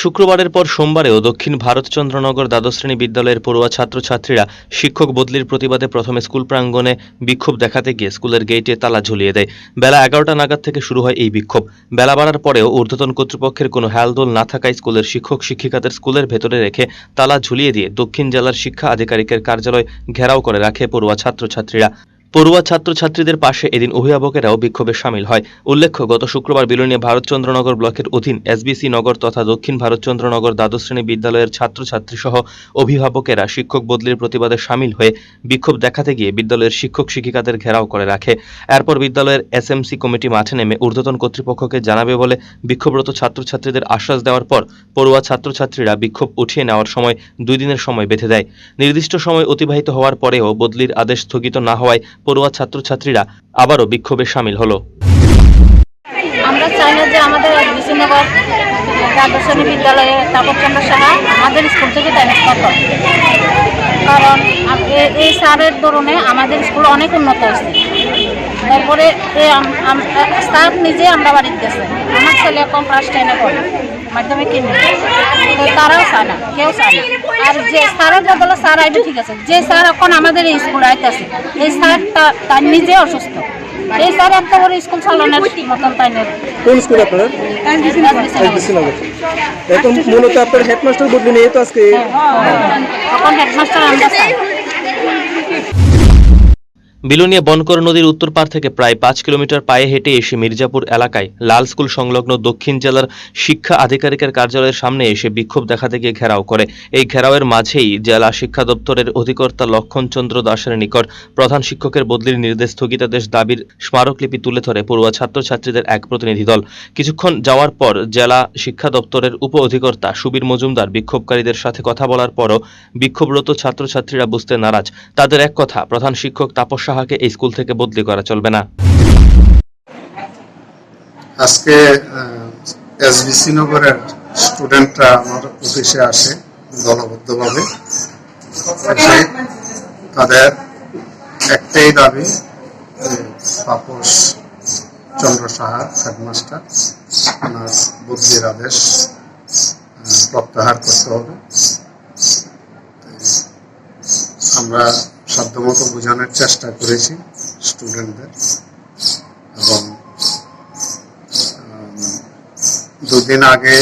শুক্রবারের পর সোমবারেও দক্ষিণ ভারতচন্দ্রনগর দ্বাদশ শ্রেণি বিদ্যালয়ের পড়ুয়া ছাত্রছাত্রীরা শিক্ষক বদলির প্রতিবাদে প্রথমে স্কুল প্রাঙ্গণে বিক্ষোভ দেখাতে গিয়ে স্কুলের গেটে তালা ঝুলিয়ে দেয়। বেলা এগারোটা নাগাদ থেকে শুরু হয় এই বিক্ষোভ। বেলা বাড়ার পরেও ঊর্ধ্বতন কর্তৃপক্ষের কোনো হেলদোল না থাকায় স্কুলের শিক্ষক শিক্ষিকাদের স্কুলের ভেতরে রেখে তালা ঝুলিয়ে দিয়ে দক্ষিণ জেলার শিক্ষা আধিকারিকের কার্যালয় ঘেরাও করে রাখে পড়ুয়া ছাত্রছাত্রীরা। পড়ুয়া ছাত্রছাত্রীদের পাশে এদিন অভিভাবকেরাও বিক্ষোভে সামিল হয়। উল্লেখ্য, গত শুক্রবার বিলনীয় ভারতচন্দ্রনগর ব্লকের অধীন এসবিসি নগর তথা দক্ষিণ ভারতচন্দ্রনগর দ্বাদশ শ্রেণি বিদ্যালয়ের ছাত্রছাত্রী সহ অভিভাবকেরা শিক্ষক বদলির প্রতিবাদে সামিল হয়ে বিক্ষোভ দেখাতে গিয়ে বিদ্যালয়ের শিক্ষক শিক্ষিকাদের ঘেরাও করে রাখে। এরপর বিদ্যালয়ের এসএমসি কমিটি মাঠে নেমে ঊর্ধ্বতন কর্তৃপক্ষকে জানাবে বলে বিক্ষোভরত ছাত্রছাত্রীদের আশ্বাস দেওয়ার পর পড়ুয়া ছাত্রছাত্রীরা বিক্ষোভ উঠিয়ে নেওয়ার সময় দুই দিনের সময় বেঁধে দেয়। নির্দিষ্ট সময় অতিবাহিত হওয়ার পরেও বদলির আদেশ স্থগিত না হওয়ায় পড়ুয়া ছাত্রছাত্রীরা আবারও বিক্ষোভে সামিল হলো। আমরা চাই না যে আমাদের বিদ্যালয়ে আমাদের স্কুল থেকে করে কারণ এই স্যারের দরুনে আমাদের স্কুল অনেক উন্নত তারপরে স্যার নিজে আমরা বাড়িতে গেছে। আমার ছেলে এখন ক্লাস টেনে পড়ে। মাধ্যমিক তো তারাও চায় না কেউ চায় না। আর যে স্যারের বদলে স্যার আইবে ঠিক আছে। যে স্যার এখন আমাদের এই স্কুলে আইতেছে এই স্যার তার নিজে অসুস্থ। এই স্যার একটা বড় স্কুল চালানোর মতন তাই নেই কোন স্কুল আপনার? এখন মূলত আপনার হেডমাস্টার বদলি নিয়ে তো আজকে তখন হেডমাস্টার আমরা বিলোনিয়া বনকর নদীর উত্তর পার থেকে প্রায় পাঁচ কিলোমিটার পায়ে হেঁটে এসে মির্জাপুর এলাকায় লাল স্কুল সংলগ্ন দক্ষিণ জেলার শিক্ষা আধিকারিকের কার্যালয়ের সামনে এসে বিক্ষোভ দেখাতে গিয়ে ঘেরাও করে। এই ঘেরাওয়ের মাঝেই জেলা শিক্ষা দপ্তরের অধিকর্তা লক্ষণচন্দ্র দাসের নিকট প্রধান শিক্ষকের বদলির নির্দেশ স্থগিতাদেশ দাবির স্মারকলিপি তুলে ধরে পড়ুয়া ছাত্রছাত্রীদের এক প্রতিনিধি দল। কিছুক্ষণ যাওয়ার পর জেলা শিক্ষা দপ্তরের উপ অধিকর্তা সুবীর মজুমদার বিক্ষোভকারীদের সাথে কথা বলার পরও বিক্ষোভরত ছাত্রছাত্রীরা বুঝতে নারাজ। তাদের এক কথা, প্রধান শিক্ষক তাপস সাহাকে এই স্কুল থেকে বদলি করা চলবে না। আজকে এসবিসি নগরের স্টুডেন্টরা আমার অফিসে আসে দলবদ্ধভাবে। তাদের একটাই দাবি তাপস চন্দ্র সাহা, হেডমাস্টার, ওনার বুদ্ধির আদেশ প্রত্যাহার করতে হবে। আমরা সাধ্যমতো বোঝানোর চেষ্টা করেছি স্টুডেন্টদের এবং দুদিন আগে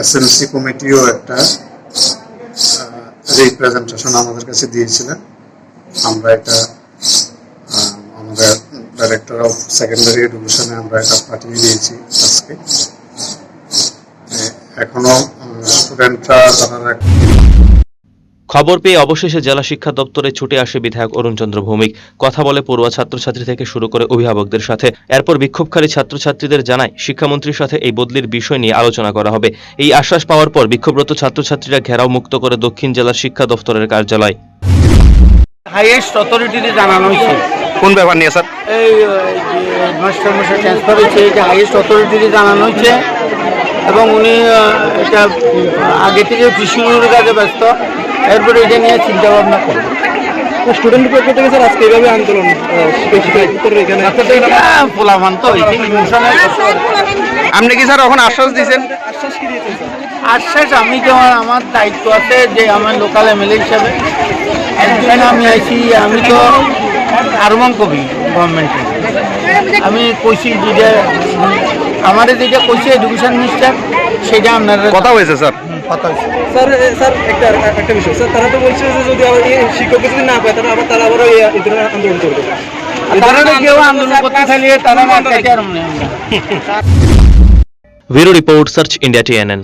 এসএমসি কমিটিও একটা রিপ্রেজেন্টেশন আমাদের কাছে দিয়েছিলেন। আমরা এটা আমাদের ডাইরেক্টর অফ সেকেন্ডারি এডুকেশনে আমরা এটা পাঠিয়ে দিয়েছি আজকে। এখনও স্টুডেন্টরা তারা খবর পেয়ে অবশেষে জেলা শিক্ষা দপ্তরে ছুটে আসে বিধায়ক অরুণচন্দ্র ভৌমিক। কথা বলে পড়ুয়া ছাত্রছাত্রী থেকে শুরু করে অভিভাবকদের সাথে। এরপর বিক্ষোভকারী ছাত্রছাত্রীদের জানায় শিক্ষামন্ত্রীর সাথে এই বদলির বিষয় নিয়ে আলোচনা করা হবে। এই আশ্বাস পাওয়ার পর বিক্ষোভরত ছাত্রছাত্রীরা ঘেরাও মুক্ত করে দক্ষিণ জেলার শিক্ষা দপ্তরের কার্যালয়। হাইয়েস্ট অথরিটিতে জানানো হয়েছে। কোন ব্যাপার নিয়ে স্যার? এই আহ, যে মাস্টার মশাই ট্রান্সফার হয়েছে এটা হাইয়েস্ট অথরিটিতে জানানো হয়েছে। এবং উনি এটা আগে থেকে কৃষির কাজে ব্যস্ত। এরপরে এটা নিয়ে চিন্তা ভাবনা করবে স্টুডেন্টের পক্ষ থেকে স্যার আজকে এইভাবে আন্দোলন এখানে হ্যাঁ, তো এই যে ইমোশনে আপনি কি স্যার এখন আশ্বাস দিয়েছেন? আশ্বাস আমি তো আমার দায়িত্ব আছে যে আমার লোকাল এমএলএ হিসাবে। একদিন আমি আইছি আমি তো আরমান কবি গভর্নমেন্টে আমি কইছি যেটা আমার যেটা কইছে এডুকেশন মিনিস্টার সেটা আপনার কথা হয়েছে স্যার। হয়েছে স্যার স্যার একটা একটা বিষয় স্যার তারা তো বলছে যে যদি আবার শিক্ষককে যদি না পায় তাহলে আবার তারা আবারও এই ধরনের আন্দোলন করবে মনে হয়। Bureau report search India TNN